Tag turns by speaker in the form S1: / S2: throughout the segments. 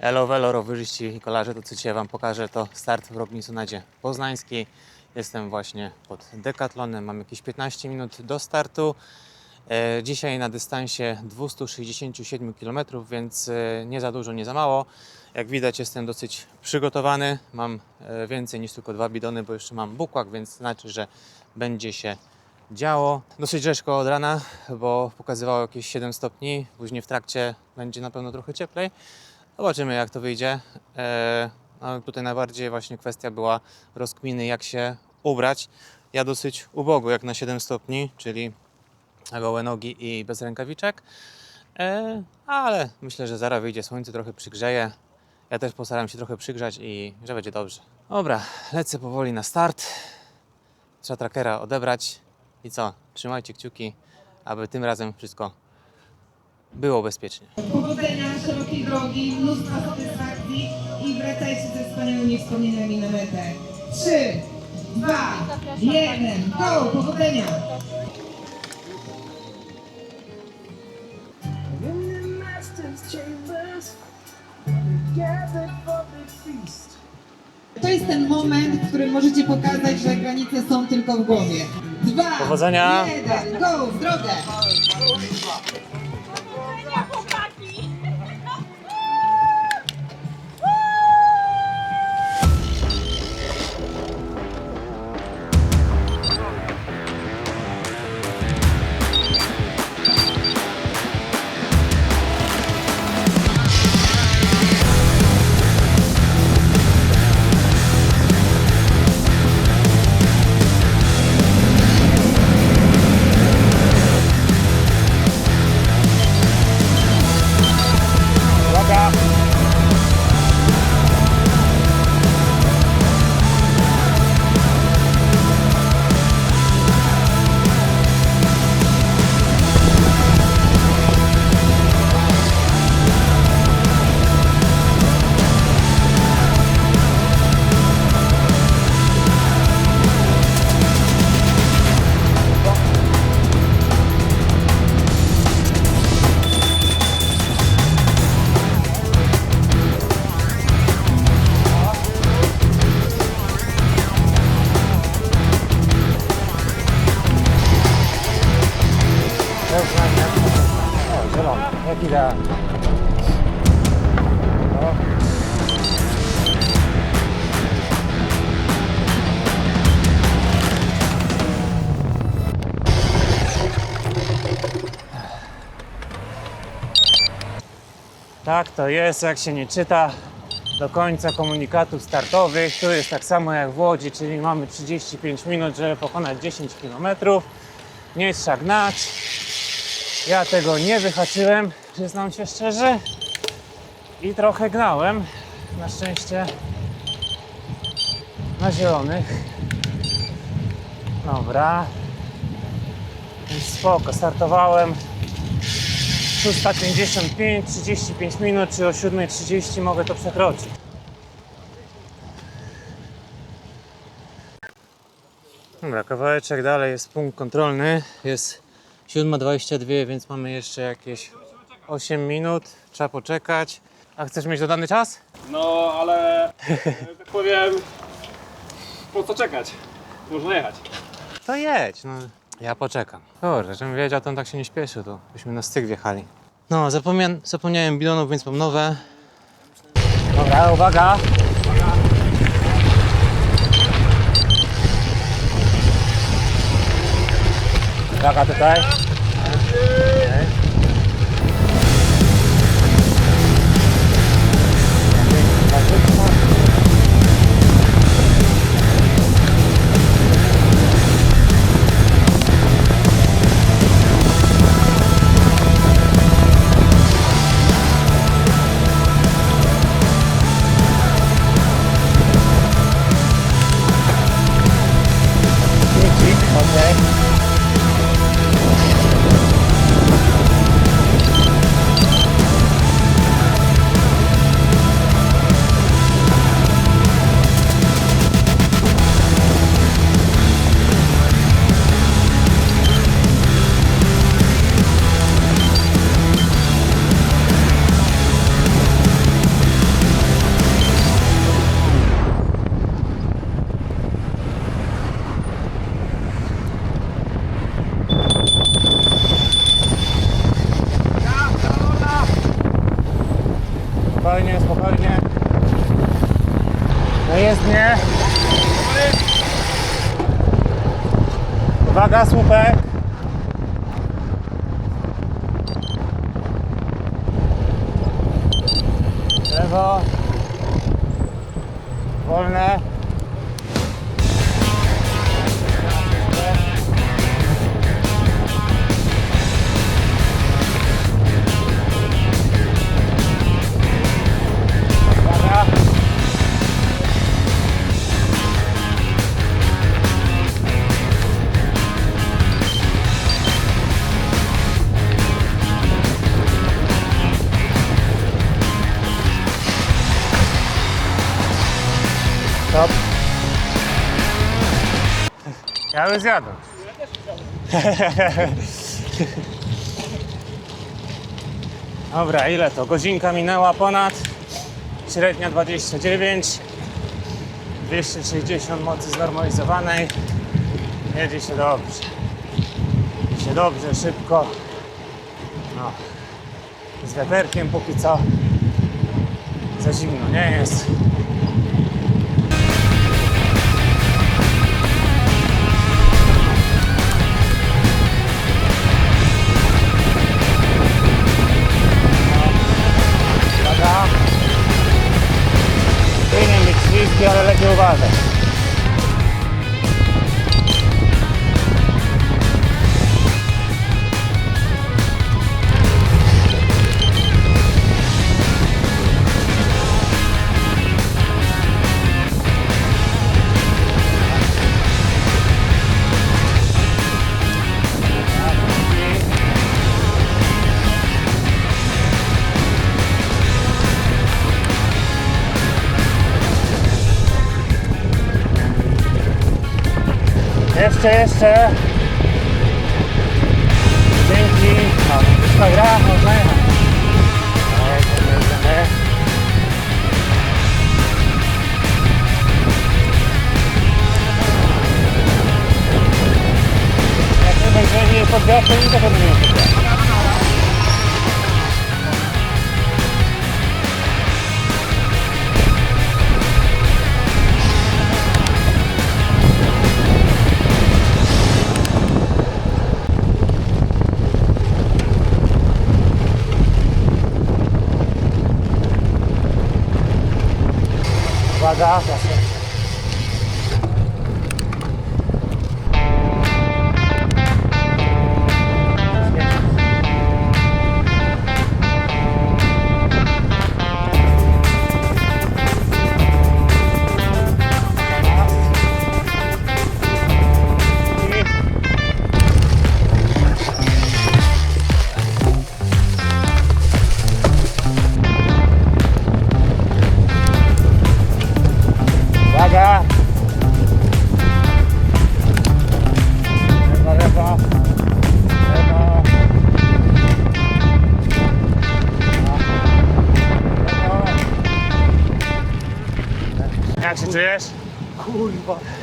S1: Elo, velo, rowerzyści i kolarze, to co dzisiaj Wam pokażę to start w Robinsonadzie Poznańskiej. Jestem właśnie pod Decathlonem, mam jakieś 15 minut do startu. E, Dzisiaj na dystansie 267 km, więc e, nie za dużo, nie za mało. Jak widać jestem dosyć przygotowany, mam e, więcej niż tylko dwa bidony, bo jeszcze mam bukłak, więc znaczy, że będzie się działo. Dosyć rzeźko od rana, bo pokazywało jakieś 7 stopni, później w trakcie będzie na pewno trochę cieplej. Zobaczymy jak to wyjdzie. E, tutaj najbardziej właśnie kwestia była rozkminy jak się ubrać. Ja dosyć ubogo jak na 7 stopni, czyli gołe nogi i bez rękawiczek. E, ale myślę, że zaraz wyjdzie słońce, trochę przygrzeje. Ja też postaram się trochę przygrzać i że będzie dobrze. Dobra, lecę powoli na start. Trzeba trackera odebrać. I co? Trzymajcie kciuki, aby tym razem wszystko było bezpiecznie.
S2: Powodzenia, szerokiej drogi, mnóstwa satysfakcji i wracajcie ze wspaniałymi wspomnieniami na metę. Trzy, dwa, jeden, go! Powodzenia!
S3: In the master's chambers, gathered for the feast.
S2: To jest ten moment, w którym możecie pokazać, że granice są tylko w głowie. Dwa,
S1: Powodzenia.
S2: jeden, go! W
S1: No. Tak to jest, jak się nie czyta do końca komunikatów startowych. Tu jest tak samo jak w Łodzi, czyli mamy 35 minut, żeby pokonać 10 km. Nie trzeba gnać. Ja tego nie wyhaczyłem, przyznam się szczerze. I trochę gnałem. Na szczęście na zielonych. Dobra. Więc spoko, startowałem 6.55, 35 minut, czy o 7.30 mogę to przekroczyć. Dobra, kawałeczek dalej jest punkt kontrolny. Jest 7.22, więc mamy jeszcze jakieś 8 minut. Trzeba poczekać. A chcesz mieć dodany czas?
S4: No, ale e, tak powiem, po co czekać? Można jechać.
S1: To jedź. No. Ja poczekam. Dobrze, żebym wiedział, to on tak się nie śpieszył, to byśmy na styk wjechali. No, zapomniałem, zapomniałem bilonów, więc mam nowe. Dobra, uwaga. Uwaga Uwaga, słupek. Lewo. Już zjadłem. Dobra, ile to? Godzinka minęła ponad. Średnia 29. 260 mocy znormalizowanej. Jedzie się dobrze. Jedzie się dobrze, szybko. No. Z wiaterkiem póki co. Za zimno nie jest. Śliski, ale lepiej uważać. Jeszcze, jeszcze. Dzięki. No, wszystko gra, można jechać. No, jedziemy, jedziemy. Jak nie będzie nie podwiał,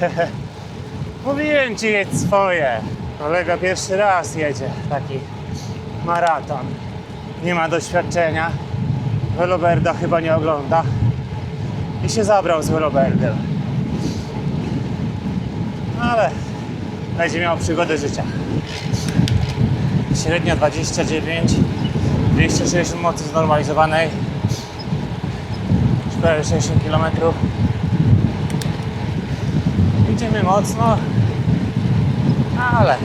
S1: Mówiłem ci jedź swoje. Kolega pierwszy raz jedzie taki maraton. Nie ma doświadczenia. Veloberda chyba nie ogląda. I się zabrał z Veloberdem. Ale będzie miał przygodę życia. Średnia 29, 260 mocy znormalizowanej, już prawie 60 km. Idziemy mocno, ale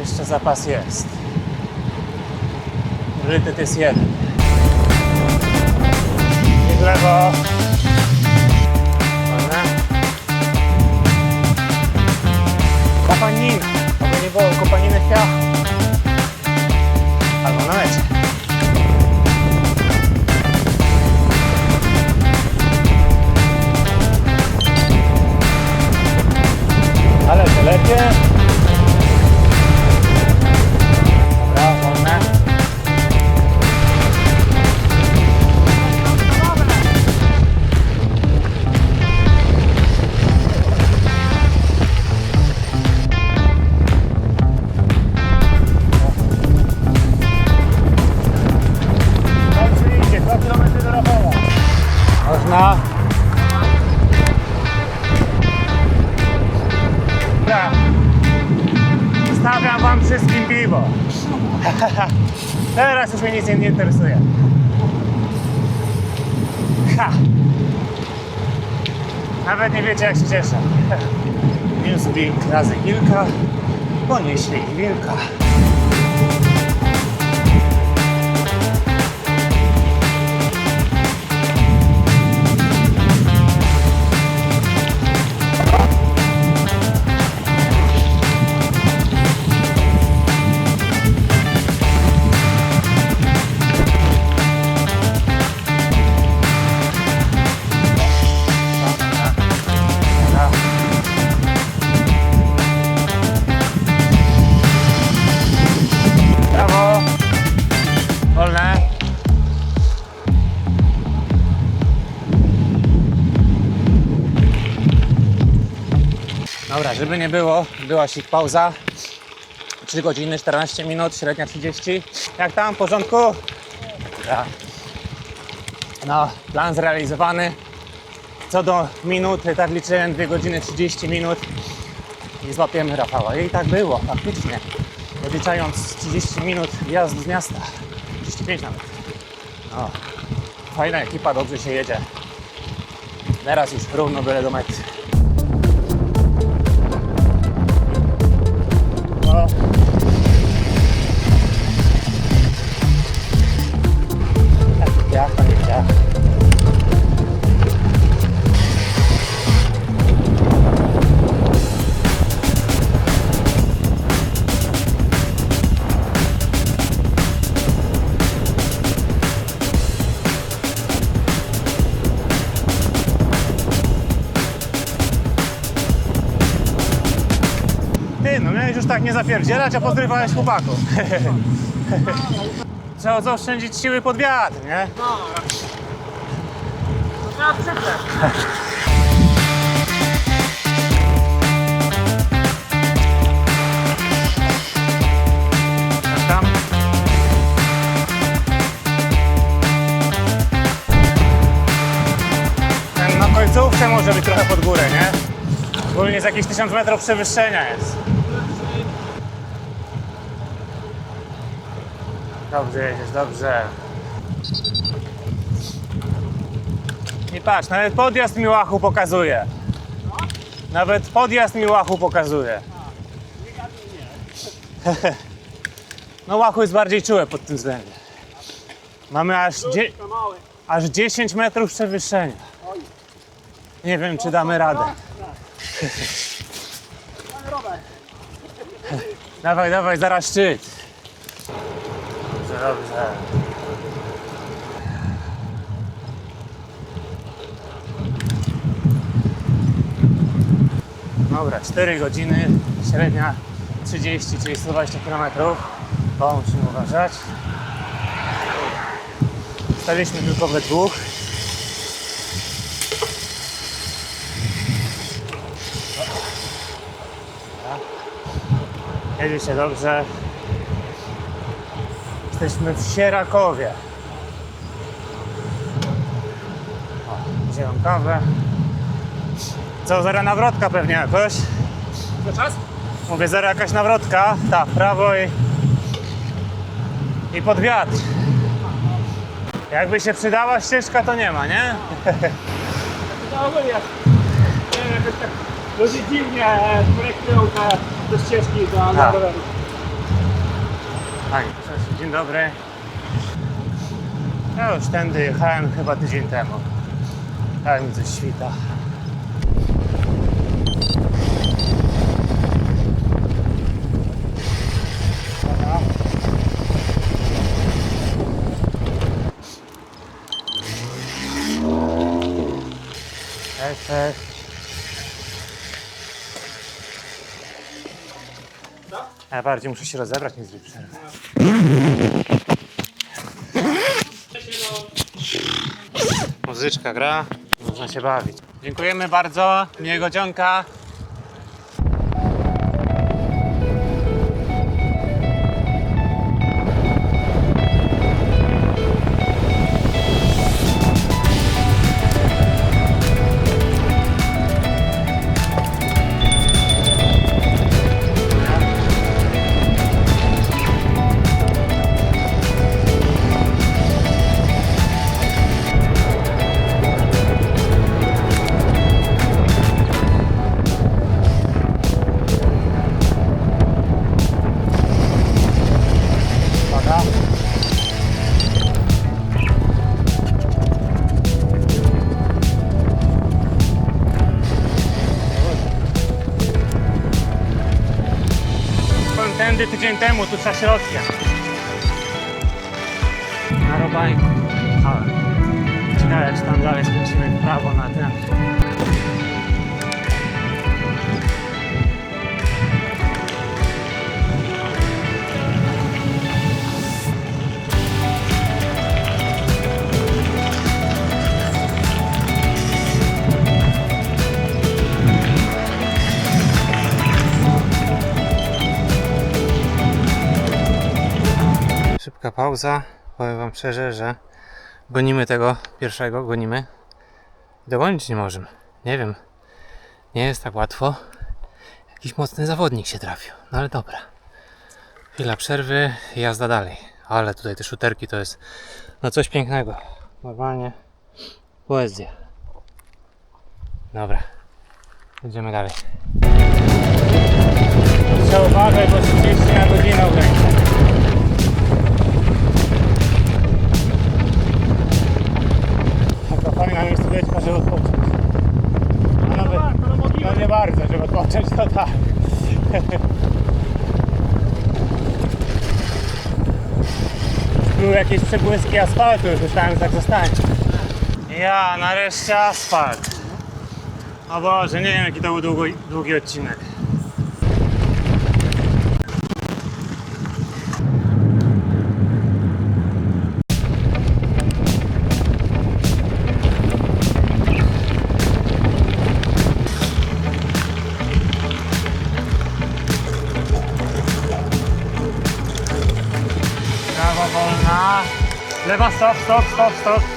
S1: jeszcze zapas jest. Priorytet jest jeden. I w lewo. Wolne. Kopanina. Oby nie było kopaniny w piach. Albo na mecie. Ale to なぜ言うか、購入しで言えるか。Żeby nie było, była sich pauza. 3 godziny, 14 minut, średnia 30. Jak tam, w porządku? Dobra. No, plan zrealizowany. Co do minuty, tak liczyłem 2 godziny 30 minut i złapiemy Rafała. I tak było, faktycznie. Odliczając 30 minut wjazd z miasta. 35 nawet. No, fajna ekipa, dobrze się jedzie. Teraz już równo byle do mety. Zapierdzielać, a pozrywałeś chłopaków. Trzeba zaoszczędzić siły pod wiatr, nie? Jak tam? Ten na końcówce może być trochę pod górę, nie? Ogólnie jest jakieś 1000 metrów przewyższenia jest. Dobrze jedziesz, dobrze. I patrz, nawet podjazd mi łachu pokazuje. Nawet podjazd mi łachu pokazuje. No łachu jest bardziej czułe pod tym względem. Mamy aż, dzie- aż 10 metrów przewyższenia. Nie wiem, czy damy radę. Dawaj, dawaj, zaraz szczyt. Dobrze. Dobra, 4 godziny, średnia 30, czyli 120 km. To musimy uważać. Staliśmy tylko we dwóch. Jedzie się dobrze. Jesteśmy w Sierakowie. O, wziąłem kawę. Co, zaraz nawrotka pewnie jakoś?
S4: To czas?
S1: Mówię, zaraz jakaś nawrotka. Tak, prawo i... I pod wiatr. Jakby się przydała ścieżka, to nie ma, nie?
S4: Ogólnie. Nie wiem, jakoś tak ludzie dziwnie e, projektują te, te ścieżki dla
S1: Tak.
S4: rowerów.
S1: Cześć, dzień dobry. Ja już tędy jechałem chyba tydzień temu. Tak mi coś świta. Cześć, cześć. Ja bardziej muszę się rozebrać, nie zrobić przerwy. Muzyczka gra, można się bawić. Dziękujemy bardzo, miłego dzionka. Tydzień temu, tu za środkiem. Na Robańku. Ale ciekawe, czy tam dalej skręcimy w prawo na ten. Szybka pauza. Powiem Wam szczerze, że gonimy tego pierwszego, gonimy. Dogonić nie możemy. Nie wiem. Nie jest tak łatwo. Jakiś mocny zawodnik się trafił. No ale dobra. Chwila przerwy, jazda dalej. Ale tutaj te szuterki to jest no coś pięknego. Normalnie poezja. Dobra. Idziemy dalej. Trzeba uważać, bo 30 na godzinę ogranicza. Być, może odpocząć. No, nawet, no nie bardzo, żeby odpocząć, to tak. Były jakieś przebłyski asfaltu, już myślałem, że tak zostanie. Ja, nareszcie asfalt. O Boże, nie wiem jaki to był długi, długi odcinek. Leva, stop, stop, stop, stop.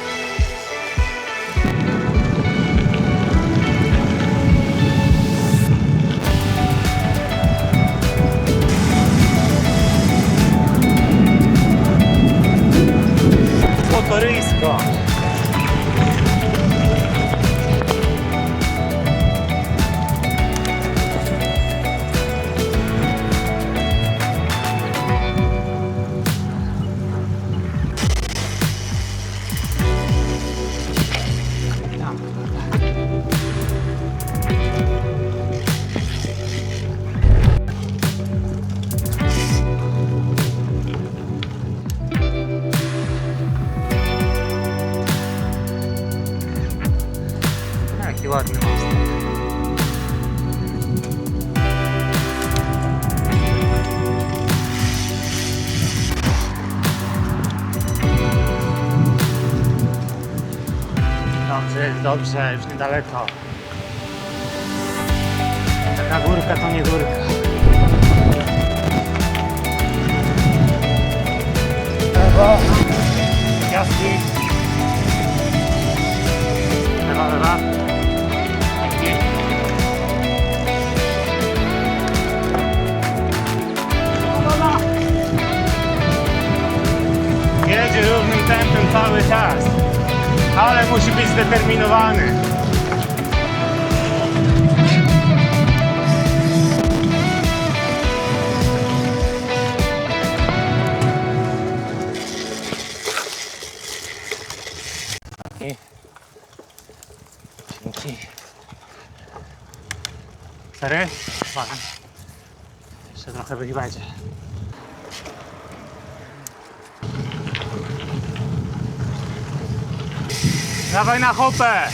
S1: Dobrze, już niedaleko. Taka górka to nie górka. Lewo, piaski. Lewa, lewa. Jedzie równym tempem cały czas, ale musi być zdeterminowany. I... Dzięki. Cztery? Dwa. Jeszcze trochę będzie. Dawaj na hopę!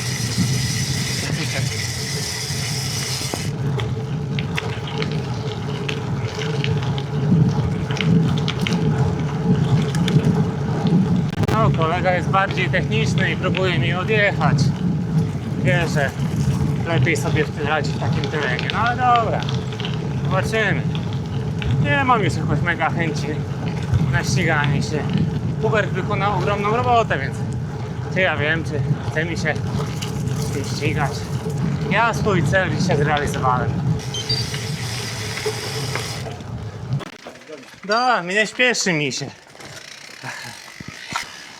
S1: No, kolega jest bardziej techniczny i próbuje mi odjechać. Wie, że lepiej sobie radzi w takim terenie. No ale dobra, zobaczymy. Nie mam już jakoś mega chęci na ściganie się. Hubert wykonał ogromną robotę, więc czy ja wiem, czy chce mi się ścigać. Ja swój cel dzisiaj zrealizowałem. Da, mnie śpieszy mi się.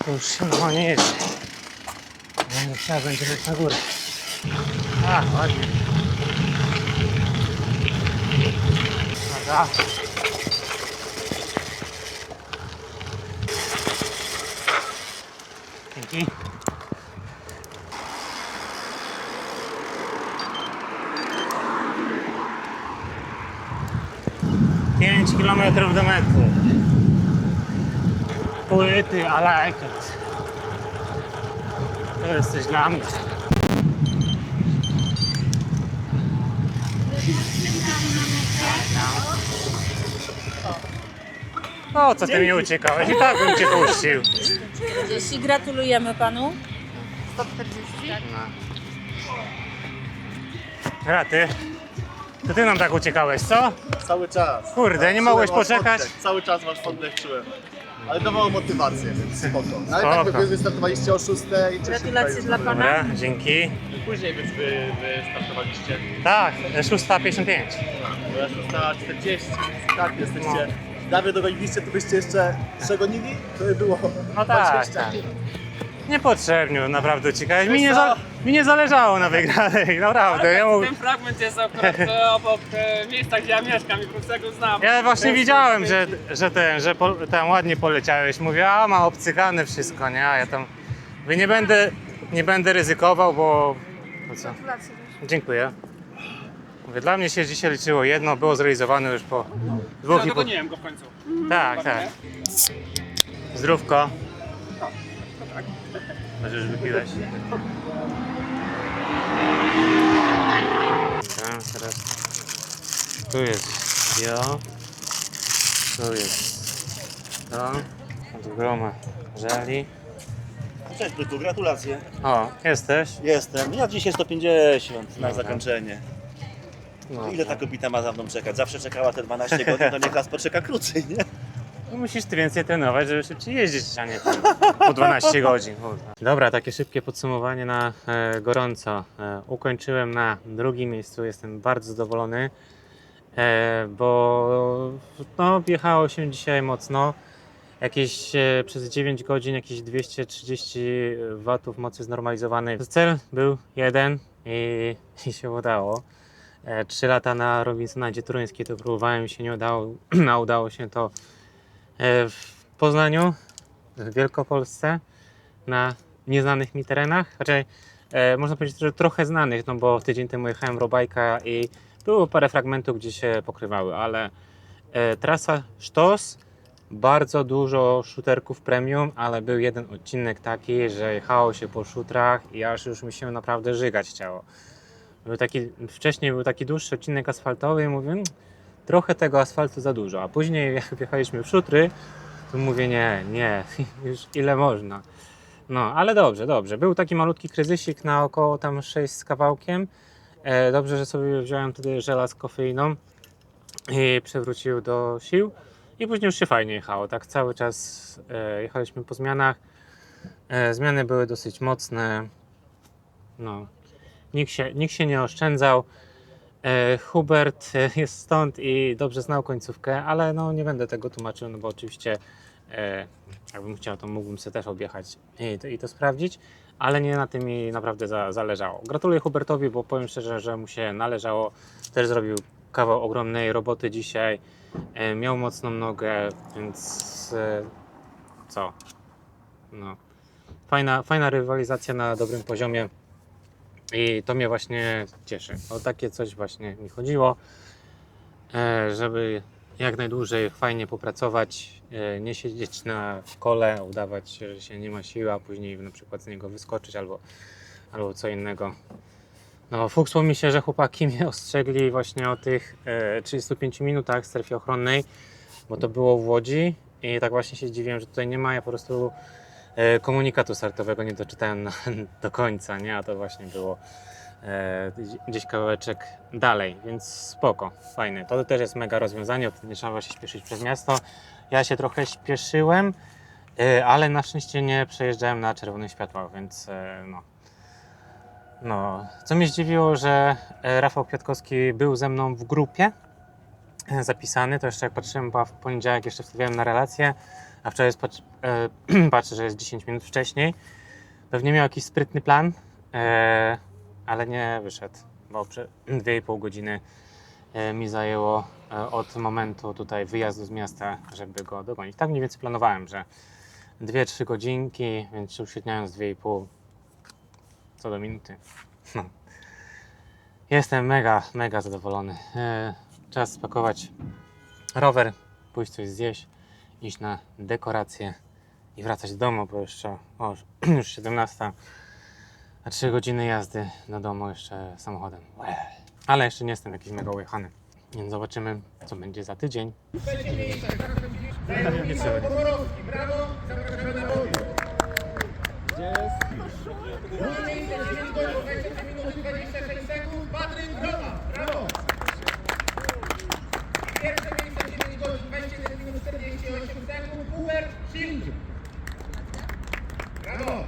S1: Już się normalnie jedzie. Będę trzeba będzie leć na górę. A, ładnie. Dobra. Dzięki. Pięć 5 km do mety. Płyty, like it. To jest coś dla mnie. O, co ty mi uciekałeś? I tak bym cię puścił.
S5: 40. Gratulujemy panu.
S1: Raty. To ty nam tak uciekałeś, co?
S6: Cały czas.
S1: Kurde, nie
S6: Czułem
S1: mogłeś
S6: wasz
S1: poczekać?
S6: oddech. Cały czas wasz oddech czułem. Ale dawało motywację, więc spoko. No, ale
S1: Spoko.
S6: tak wy wystartowaliście o 6.
S5: Gratulacje dla pana.
S1: Dobra, dzięki.
S6: Później wy, wy, wystartowaliście.
S1: Tak, 655.
S6: Bo ja 640. Tak, jesteście. Dawniej dogoniliście, to byście jeszcze przegonili? To by było.
S1: No tak,
S6: 20.
S1: Niepotrzebnie naprawdę uciekałeś. Mi nie, za, mi nie zależało na wygranej, naprawdę. Ja, mów,
S4: Ten fragment jest akurat e, obok e, miejsca, gdzie ja mieszkam i po prostu go znam.
S1: ja właśnie
S4: Więc-
S1: widziałem, że, że ten, że po, tam ładnie poleciałeś. Mówię, a ma obcykane wszystko, nie? A ja tam mówię, nie będę, nie będę ryzykował, bo... Po co? Dziękuję. Mówię, dla mnie się dzisiaj liczyło jedno, było zrealizowane już po dwóch
S4: Ja
S1: i po...
S4: dogoniłem go w końcu.
S1: Tak, tak. Zdrówko. Już wypiłeś? Dobra, teraz tu jest bio, tu jest to, od groma żeli.
S7: Cześć Byku, gratulacje.
S1: O, jesteś?
S7: Jestem. Ja dzisiaj 150 na zakończenie.
S1: No,
S7: Ile ta kobieta ma za mną czekać? Zawsze czekała te 12 godzin, to niech raz poczeka krócej, nie?
S1: No musisz ty więcej trenować, żeby szybciej jeździć, a nie po 12 godzin. Dobra, takie szybkie podsumowanie na e, gorąco. E, ukończyłem na drugim miejscu, jestem bardzo zadowolony, e, bo no, wjechało się dzisiaj mocno. Jakieś e, przez 9 godzin jakieś 230 watów mocy znormalizowanej. Cel był jeden i, i się udało. E, Trzy lata na Robinsonadzie Turyńskiej to próbowałem, się nie udało, a udało się to w Poznaniu, w Wielkopolsce, na nieznanych mi terenach. Raczej e, można powiedzieć, że trochę znanych, no bo tydzień temu jechałem Robajka i było parę fragmentów, gdzie się pokrywały, ale e, trasa Sztos, bardzo dużo shooterków premium, ale był jeden odcinek taki, że jechało się po szutrach i aż już mi się naprawdę żygać chciało. Był taki, wcześniej był taki dłuższy odcinek asfaltowy i mówię, "Mm, trochę tego asfaltu za dużo, a później jak wjechaliśmy w szutry, to mówię nie, nie, już ile można. No, ale dobrze, dobrze. Był taki malutki kryzysik na około tam 6 z kawałkiem. E, dobrze, że sobie wziąłem wtedy żela z kofeiną i przewrócił do sił. I później już się fajnie jechało, tak cały czas e, jechaliśmy po zmianach. E, zmiany były dosyć mocne. No, nikt się, nikt się nie oszczędzał. E, Hubert e, jest stąd i dobrze znał końcówkę, ale no nie będę tego tłumaczył, no bo oczywiście e, jakbym chciał, to mógłbym sobie też objechać i to, i to sprawdzić, ale nie na tym mi naprawdę za, zależało. Gratuluję Hubertowi, bo powiem szczerze, że mu się należało. Też zrobił kawał ogromnej roboty dzisiaj. E, miał mocną nogę, więc e, co? No. Fajna, fajna rywalizacja na dobrym poziomie. I to mnie właśnie cieszy. O takie coś właśnie mi chodziło, e, żeby jak najdłużej fajnie popracować, e, nie siedzieć na kole, udawać, że się nie ma siły, a później na przykład z niego wyskoczyć albo, albo co innego. No, fuksło mi się, że chłopaki mnie ostrzegli właśnie o tych e, 35 minutach w strefie ochronnej, bo to było w Łodzi i tak właśnie się zdziwiłem, że tutaj nie ma. Ja po prostu e, komunikatu startowego nie doczytałem na, do końca, nie? A to właśnie było e, gdzieś kawałeczek dalej, więc spoko, fajne. To też jest mega rozwiązanie, nie trzeba się śpieszyć przez miasto. Ja się trochę śpieszyłem, e, ale na szczęście nie przejeżdżałem na czerwonych światłach, więc e, no. No, co mnie zdziwiło, że e, Rafał Kwiatkowski był ze mną w grupie e, zapisany, to jeszcze jak patrzyłem, była w poniedziałek, jeszcze wstawiałem na relację, a wczoraj jest, e, patrzę, że jest 10 minut wcześniej. Pewnie miał jakiś sprytny plan, e, ale nie wyszedł, bo prze- 2,5 godziny e, mi zajęło e, od momentu tutaj wyjazdu z miasta, żeby go dogonić. Tak mniej więcej planowałem, że 2-3 godzinki, więc uśredniając 2,5 co do minuty. No. Jestem mega, mega zadowolony. E, Czas spakować rower, pójść coś zjeść, iść na dekoracje i wracać do domu, bo jeszcze o, już 17, a 3 godziny jazdy do domu jeszcze samochodem. Ale jeszcze nie jestem jakiś mega ujechany, więc zobaczymy, co będzie za tydzień.
S8: Pierwsze Uber Silvio. Bravo.